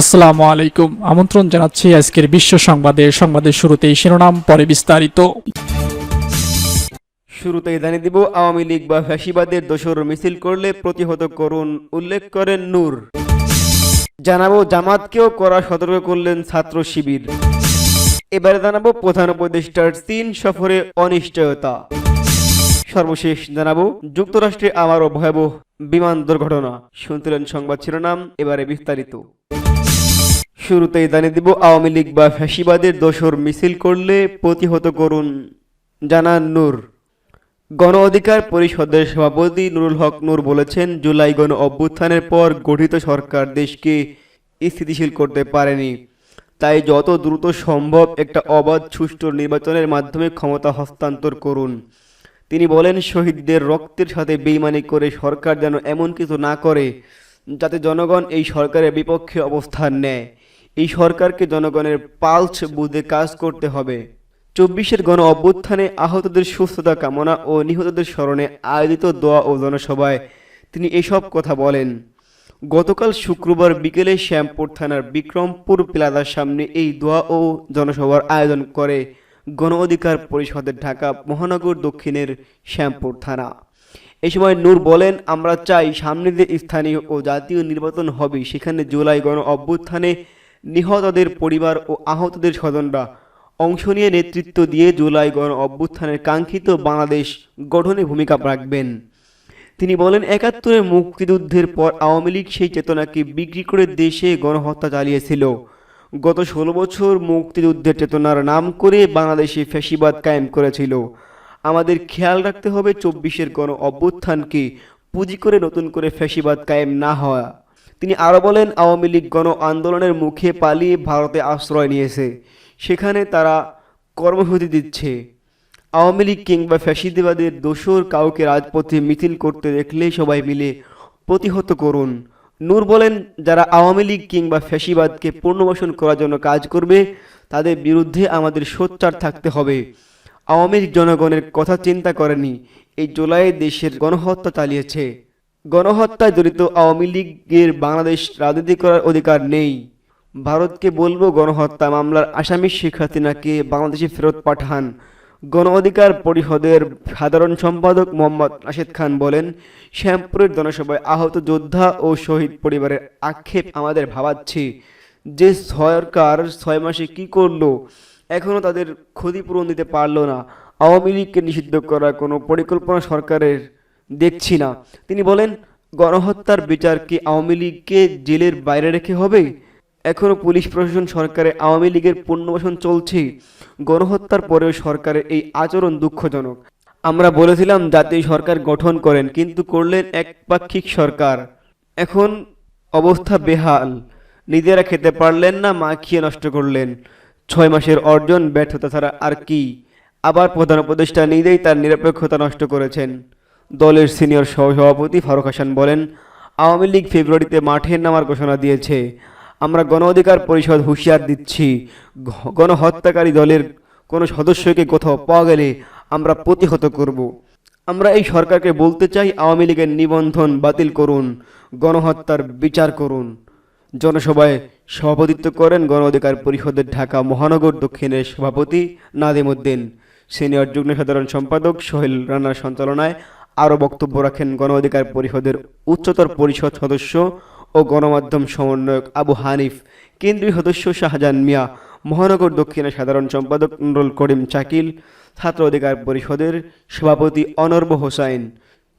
আসসালামু আলাইকুম। আমন্ত্রণ জানাচ্ছি আজকের বিশ্ব সংবাদে। সংবাদের শুরুতেই শিরোনাম, পরে বিস্তারিত। শুরুতেই জানিয়ে দিব, আওয়ামী লীগ বা ফ্যাসিবাদের দোসর মিছিল করলে প্রতিহত করুন উল্লেখ করেন নূর। জানাব, জামাতকেও করা সতর্ক করলেন ছাত্র শিবির। এবারে জানাব প্রধান উপদেষ্টার চীন সফরে অনিশ্চয়তা। সর্বশেষ জানাব, যুক্তরাষ্ট্রে আবারও ভয়াবহ বিমান দুর্ঘটনা। শুনছিলেন সংবাদ শিরোনাম, এবারে বিস্তারিত। শুরুতেই জানিয়ে দিব, আওয়ামী লীগ বা ফ্যাসিবাদের দোসর মিছিল করলে প্রতিহত করুন, জানান নূর। গণ অধিকার পরিষদের সভাপতি নুরুল হক নূর বলেছেন, জুলাই গণ অভ্যুত্থানের পর গঠিত সরকার দেশকে স্থিতিশীল করতে পারেনি। তাই যত দ্রুত সম্ভব একটা অবাধ সুষ্ঠু নির্বাচনের মাধ্যমে ক্ষমতা হস্তান্তর করুন। তিনি বলেন, শহীদদের রক্তের সাথে বেইমানি করে সরকার যেন এমন কিছু না করে, যাতে জনগণ এই সরকারের বিপক্ষে অবস্থান নেয়। এই সরকারকে জনগণের পালস বুঝে কাজ করতে হবে। চব্বিশের গণ অভ্যুত্থানে আহতদের সুস্থতা কামনা ও নিহতদের স্মরণে আয়োজিত দোয়া ও জনসভায় তিনি এসব কথা বলেন। গতকাল শুক্রবার বিকেলে শ্যামপুর থানার বিক্রমপুর প্লাজার সামনে এই দোয়া ও জনসভার আয়োজন করে গণ অধিকার পরিষদের ঢাকা মহানগর দক্ষিণের শ্যামপুর থানা। এ সময় নূর বলেন, আমরা চাই সামনে যে স্থানীয় ও জাতীয় নির্বাচন হবে, সেখানে জুলাই গণ অভ্যুত্থানে নিহতদের পরিবার ও আহতদের স্বজনরা অংশ নিয়ে নেতৃত্ব দিয়ে জুলাই গণ অভ্যুত্থানের কাঙ্ক্ষিত বাংলাদেশ গঠনে ভূমিকা রাখবেন। তিনি বলেন, একাত্তরের মুক্তিযুদ্ধের পর আওয়ামী লীগ সেই চেতনাকে বিক্রি করে দেশে গণহত্যা চালিয়েছিল। গত ষোলো বছর মুক্তিযুদ্ধের চেতনার নাম করে বাংলাদেশে ফ্যাসিবাদ কায়েম করেছিল। আমাদের খেয়াল রাখতে হবে চব্বিশের গণ অভ্যুত্থানকে পুঁজি করে নতুন করে ফ্যাসিবাদ কায়েম না হওয়া। তিনি আরও বলেন, আওয়ামী লীগ গণ আন্দোলনের মুখে পালিয়ে ভারতে আশ্রয় নিয়েছে। সেখানে তারা কর্মসূচি দিচ্ছে। আওয়ামী লীগ কিংবা ফ্যাসিবাদের দোসর কাউকে রাজপথে মিছিল করতে দেখলে সবাই মিলে প্রতিহত করুন। নূর বলেন, যারা আওয়ামী লীগ কিংবা ফ্যাসিবাদকে পুনর্বাসন করার জন্য কাজ করবে, তাদের বিরুদ্ধে আমাদের সোচ্চার থাকতে হবে। আওয়ামী লীগ জনগণের কথা চিন্তা করেনি। এই জুলাই দেশের গণহত্যা চালিয়েছে। গণহত্যায় জড়িত আওয়ামী লীগের বাংলাদেশ রাজনীতি করার অধিকার নেই। ভারতকে বলব গণহত্যা মামলার আসামি শেখ হাসিনাকে বাংলাদেশে ফেরত পাঠান। গণ অধিকার পরিষদের সাধারণ সম্পাদক মোহাম্মদ রাশেদ খান বলেন, শ্যামপুরের জনসভায় আহত যোদ্ধা ও শহীদ পরিবারের আক্ষেপ আমাদের ভাবাচ্ছে। যে সরকার ছয় মাসে কি করল এখনও তাদের ক্ষতিপূরণ দিতে পারল না। আওয়ামী লীগকে নিষিদ্ধ করার কোনো পরিকল্পনা সরকারের দেখছি না। তিনি বলেন, গণহত্যার বিচার কি আওয়ামী লীগকে জেলের বাইরে রেখে হবে? এখনও পুলিশ প্রশাসন সরকারে আওয়ামী লীগের পুনর্বাসন চলছে। গণহত্যার পরেও সরকারের এই আচরণ দুঃখজনক। আমরা বলেছিলাম, জাতীয় সরকার গঠন করেন, কিন্তু করলেন একপাক্ষিক সরকার। এখন অবস্থা বেহাল। নিজেরা খেতে পারলেন না মাখিয়ে নষ্ট করলেন। ছয় মাসের অর্জন, ব্যর্থতা ছাড়া আর কি। আবার প্রধান উপদেষ্টা নিজেই তার নিরপেক্ষতা নষ্ট করেছেন। দলের সিনিয়র সহসভাপতি ফারুক হাসান বলেন, আওয়ামী লীগ ফেব্রুয়ারিতে মাঠে নামার ঘোষণা দিয়েছে। আমরা গণ অধিকার পরিষদ হুঁশিয়ার দিচ্ছি। গণহত্যাকারী দলের কোনো সদস্যকে কোথাও পাওয়া গেলে আমরা প্রতিহত করব। আমরা এই সরকারকে বলতে চাই, আওয়ামী লীগের নিবন্ধন বাতিল করুন, গণহত্যার বিচার করুন। জনসভায় সভাপতিত্ব করেন গণ অধিকার পরিষদের ঢাকা মহানগর দক্ষিণের সভাপতি নাদিম উদ্দিন সিনিয়র যুগ্ম সাধারণ সম্পাদক সোহেল রানার সঞ্চালনায় আরও বক্তব্য রাখেন গণ অধিকার পরিষদের উচ্চতর পরিষদ সদস্য ও গণমাধ্যম সমন্বয়ক আবু হানিফ, কেন্দ্রীয় সদস্য শাহজাহান মিয়া, মহানগর দক্ষিণের সাধারণ সম্পাদক নুরুল করিম চাকিল, ছাত্র অধিকার পরিষদের সভাপতি অনর্ব হোসাইন,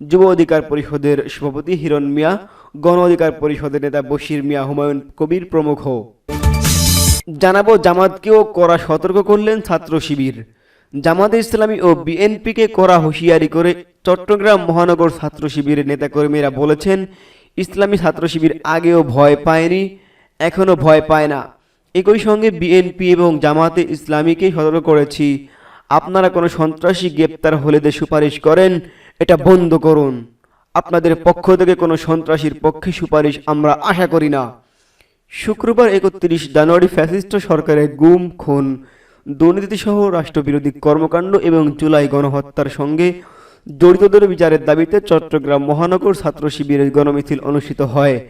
যুব অধিকার পরিষদের সভাপতি হিরণ মিয়া, গণ অধিকার পরিষদের নেতা বশির মিয়া, হুমায়ুন কবির প্রমুখ। জানাব জামাতকেও করা সতর্ক করলেন ছাত্র শিবির। জামাতে ইসলামী ও বিএনপিকে করা হুঁশিয়ারি করে চট্টগ্রাম মহানগর ছাত্র শিবিরের নেতাকর্মীরা বলেছেন ইসলামী ছাত্র শিবির আগেও ভয় পায়নি, এখনও ভয় পায় না। একই সঙ্গে বিএনপি এবং জামাতে ইসলামীকে সতর্ক করেছি। আপনারা কোনো সন্ত্রাসী গ্রেপ্তার হলে যে সুপারিশ করেন, এটা বন্ধ করুন। আপনাদের পক্ষ থেকে কোনো সন্ত্রাসীর পক্ষে সুপারিশ আমরা আশা করি না। শুক্রবার একত্রিশ জানুয়ারি ফ্যাসিস্ট সরকারের গুম, খুন, দুর্নীতিসহ রাষ্ট্রবিরোধী কর্মকাণ্ড এবং জুলাই গণহত্যার সঙ্গে জড়িতদের বিচারের দাবিতে চট্টগ্রাম মহানগর ছাত্র শিবিরের গণমিছিল অনুষ্ঠিত হয়।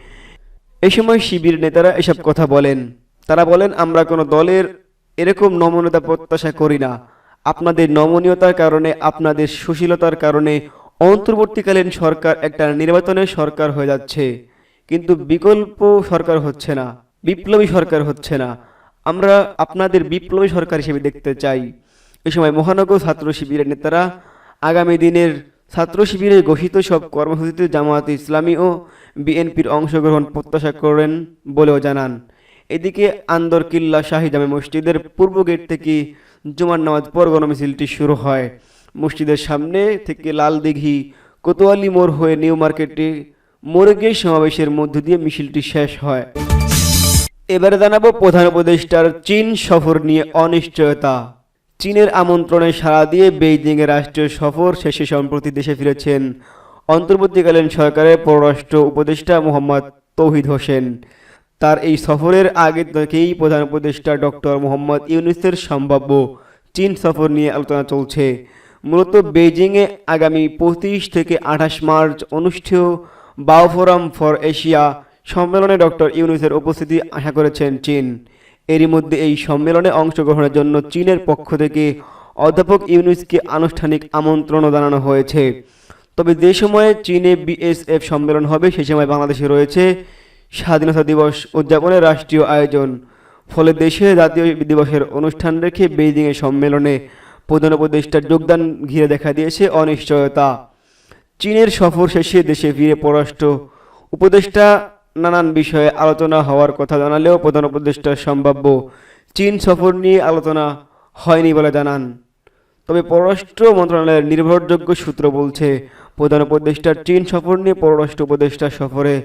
এই সময় শিবির নেতারা এসব কথা বলেন। তারা বলেন, আমরা কোনো দলের এরকম নমনীয়তা প্রত্যাশা করি না। আপনাদের নমনীয়তার কারণে, আপনাদের সুশীলতার কারণে অন্তর্বর্তীকালীন সরকার একটা নির্বাচনের সরকার হয়ে যাচ্ছে। কিন্তু বিকল্প সরকার হচ্ছে না, বিপ্লবী সরকার হচ্ছে না। আমরা আপনাদের বিপ্লবী সরকার হিসেবে দেখতে চাই। এ সময় মহানগর ছাত্র শিবিরের নেতারা আগামী দিনের ছাত্র শিবিরে ঘোষিত সব কর্মসূচিতে জামায়াত ইসলামী ও বিএনপির অংশগ্রহণ প্রত্যাশা করেন বলেও জানান। এদিকে আন্দর কিল্লা শাহী জামে মসজিদের পূর্ব গেট থেকে জুমার নামাজ পর গণমিছিলটি শুরু হয়। মসজিদের সামনে থেকে লাল দিঘি, কোতোয়ালি মোড় হয়ে নিউ মার্কেটে মোড়ে গিয়ে সমাবেশের মধ্য দিয়ে মিছিলটি শেষ হয়। এবারে জানাব প্রধান উপদেষ্টার চীন সফর নিয়ে অনিশ্চয়তা। চীনের আমন্ত্রণে সাড়া দিয়ে বেইজিংয়ে রাষ্ট্রীয় সফর শেষে সম্প্রতি দেশে ফিরেছেন অন্তর্বর্তীকালীন সরকারের পররাষ্ট্র উপদেষ্টা মোহাম্মদ তৌহিদ হোসেন। তার এই সফরের আগে থেকেই প্রধান উপদেষ্টা ডক্টর মোহাম্মদ ইউনুসের সম্ভাব্য চীন সফর নিয়ে আলোচনা চলছে। মূলত বেইজিংয়ে আগামী পঁচিশ থেকে আঠাশ মার্চ অনুষ্ঠেয় বাও ফোরাম ফর এশিয়া সম্মেলনে ডক্টর ইউনুসের উপস্থিতি আশা করেছেন চীন। এরই মধ্যে এই সম্মেলনে অংশগ্রহণের জন্য চীনের পক্ষ থেকে অধ্যাপক ইউনুসকে আনুষ্ঠানিক আমন্ত্রণও জানানো হয়েছে। তবে যে সময়ে চীনে বিএসএফ সম্মেলন হবে সেই সময় বাংলাদেশে রয়েছে স্বাধীনতা দিবস উদযাপনের রাষ্ট্রীয় আয়োজন। ফলে দেশে জাতীয় দিবসের অনুষ্ঠান রেখে বেইজিংয়ে সম্মেলনে প্রধান উপদেষ্টার যোগদান ঘিরে দেখা দিয়েছে অনিশ্চয়তা। চীনের সফর শেষে দেশে ফিরে পররাষ্ট্র উপদেষ্টা নানান বিষয়ে আলোচনা হওয়ার কথা জানালেও প্রধান উপদেষ্টা সম্ভাব্য চীন সফর নিয়ে আলোচনা হয়নি বলে জানান। তবে পররাষ্ট্র মন্ত্রণালয়ের নির্ভরযোগ্য সূত্র বলছে, প্রধান উপদেষ্টার চীন সফর নিয়ে পররাষ্ট্র উপদেষ্টা সফরে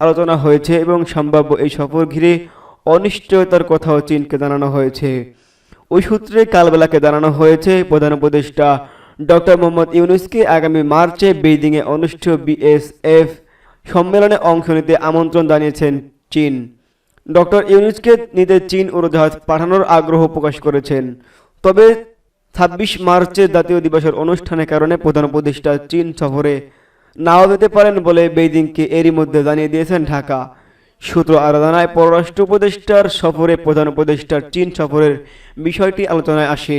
আলোচনা হয়েছে এবং সম্ভাব্য এই সফর ঘিরে অনিশ্চয়তার কথাও চীনকে জানানো হয়েছে। ওই সূত্রে কালবেলাকে জানানো হয়েছে, প্রধান উপদেষ্টা ডক্টর মোহাম্মদ ইউনুসকে আগামী মার্চে বেইজিংয়ে অনুষ্ঠেয় বিএসএফ সম্মেলনে অংশ নিতে আমন্ত্রণ জানিয়েছেন চীন। ডক্টর ইউনুসকে নিতে চীন উড়োজাহাজ পাঠানোর আগ্রহ প্রকাশ করেছেন। তবে ছাব্বিশ মার্চের জাতীয় দিবসের অনুষ্ঠানের কারণে প্রধান উপদেষ্টা চীন সফরে নাও যেতে পারেন বলে বেইজিংকে এরই মধ্যে জানিয়ে দিয়েছেন ঢাকা। সূত্র আরও জানায় পররাষ্ট্র উপদেষ্টার সফরে প্রধান উপদেষ্টার চীন সফরের বিষয়টি আলোচনায় আসে।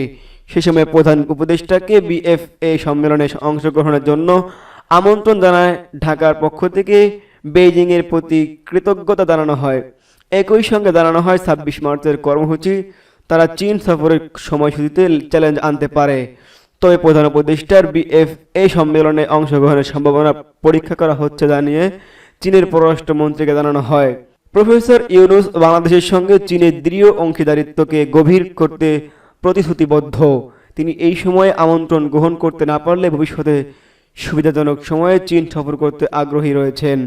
সে সময় প্রধান উপদেষ্টাকে বিএফএ সম্মেলনে অংশগ্রহণের জন্য আমন্ত্রণ জানায় ঢাকার পক্ষ থেকে বেইজিংয়ের প্রতি কৃতজ্ঞতা জানানো হয়। একই সঙ্গে জানানো হয়, ছাব্বিশ মার্চের কর্মসূচি তারা চীন সফরের সময়সূচিতে চ্যালেঞ্জ আনতে পারে। তবে প্রধান উপদেষ্টার বিএফ এই সম্মেলনে অংশগ্রহণের সম্ভাবনা পরীক্ষা করা হচ্ছে জানিয়ে চীনের পররাষ্ট্রমন্ত্রীকে জানানো হয়। প্রফেসর ইউনুস বাংলাদেশের সঙ্গে চীনের দৃঢ় অংশীদারিত্বকে গভীর করতে প্রতিশ্রুতিবদ্ধ। তিনি এই সময়ে আমন্ত্রণ গ্রহণ করতে না পারলে ভবিষ্যতে সুবিধাজনক সময়ে চীন সফর করতে আগ্রহী রয়েছেন।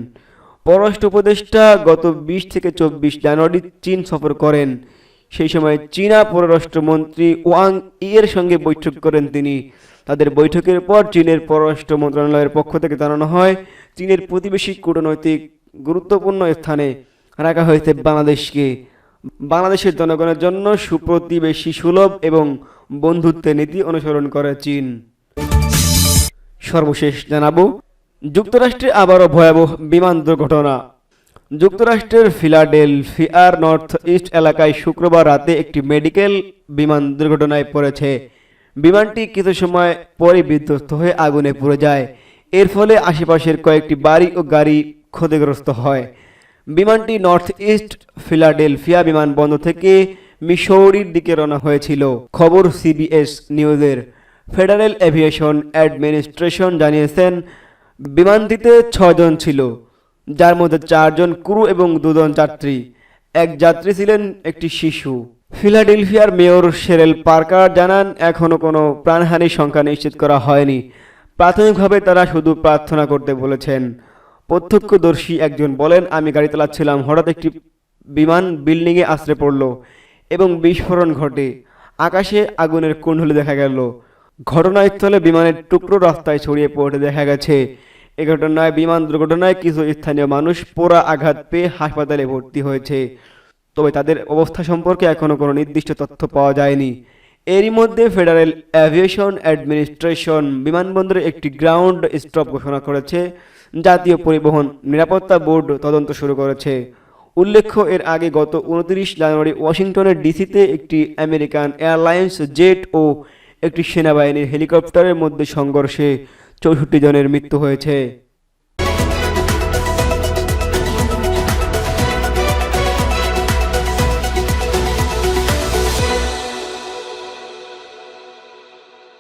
পররাষ্ট্র উপদেষ্টা গত বিশ থেকে চব্বিশ জানুয়ারি চীন সফর করেন। সেই সময় চীনা পররাষ্ট্রমন্ত্রী ওয়াং ই এর সঙ্গে বৈঠক করেন তিনি। তাদের বৈঠকের পর চীনের পররাষ্ট্র মন্ত্রণালয়ের পক্ষ থেকে জানানো হয়, চীনের প্রতিবেশী কূটনৈতিক গুরুত্বপূর্ণ স্থানে রাখা হয়েছে বাংলাদেশকে। বাংলাদেশের জনগণের জন্য সুপ্রতিবেশী সুলভ এবং বন্ধুত্বের নীতি অনুসরণ করে চীন। সর্বশেষ জানাব, যুক্তরাষ্ট্রে আবারও ভয়াবহ বিমান দুর্ঘটনা। যুক্তরাষ্ট্রের ফিলাডেলফিয়ার নর্থ ইস্ট এলাকায় শুক্রবার রাতে একটি মেডিকেল বিমান দুর্ঘটনায় পড়েছে। বিমানটি কিছু সময় পরে বিধ্বস্ত হয়ে আগুনে পুড়ে যায়। এর ফলে আশেপাশের কয়েকটি বাড়ি ও গাড়ি ক্ষতিগ্রস্ত হয়। বিমানটি নর্থ ইস্ট ফিলাডেলফিয়া বিমানবন্দর থেকে মিশৌরির দিকে রওনা হয়েছিল। খবর সিবিএস নিউজের। ফেডারেল এভিয়েশন অ্যাডমিনিস্ট্রেশন জানিয়েছেন, বিমানটিতে ছজন ছিল, যার মধ্যে চারজন ক্রু এবং দুজন যাত্রী। এক যাত্রী ছিলেন একটি শিশু। ফিলাডেলফিয়ার মেয়র শেরেল পার্কার জানান এখনও কোনো প্রাণহানির সংখ্যা নিশ্চিত করা হয়নি। প্রাথমিকভাবে তারা শুধু প্রার্থনা করতে বলেছেন। প্রত্যক্ষদর্শী একজন বলেন, আমি গাড়ি চালাচ্ছিলাম, হঠাৎ একটি বিমান বিল্ডিংয়ে আশ্রে পড়ল এবং বিস্ফোরণ ঘটে। আকাশে আগুনের কুণ্ডলি দেখা গেল। ঘটনাস্থলে বিমানের টুকরো রাস্তায় ছড়িয়ে পড়তে দেখা গেছে। এ ঘটনায়, বিমান দুর্ঘটনায় কিছু স্থানীয় মানুষ পোড়া আঘাত পেয়ে হাসপাতালে ভর্তি হয়েছে। তবে তাদের অবস্থা সম্পর্কে এখনও কোনো নির্দিষ্ট তথ্য পাওয়া যায়নি। এরই মধ্যে ফেডারেল অ্যাভিয়েশন অ্যাডমিনিস্ট্রেশন বিমানবন্দরে একটি গ্রাউন্ড স্টপ ঘোষণা করেছে। জাতীয় পরিবহন নিরাপত্তা বোর্ড তদন্ত শুরু করেছে। উল্লেখ্য, এর আগে গত উনত্রিশ জানুয়ারি ওয়াশিংটনের ডিসিতে একটি আমেরিকান এয়ারলাইন্স জেট ও একটি সেনাবাহিনীর হেলিকপ্টারের মধ্যে সংঘর্ষে চৌষট্টি জনের মৃত্যু হয়েছে।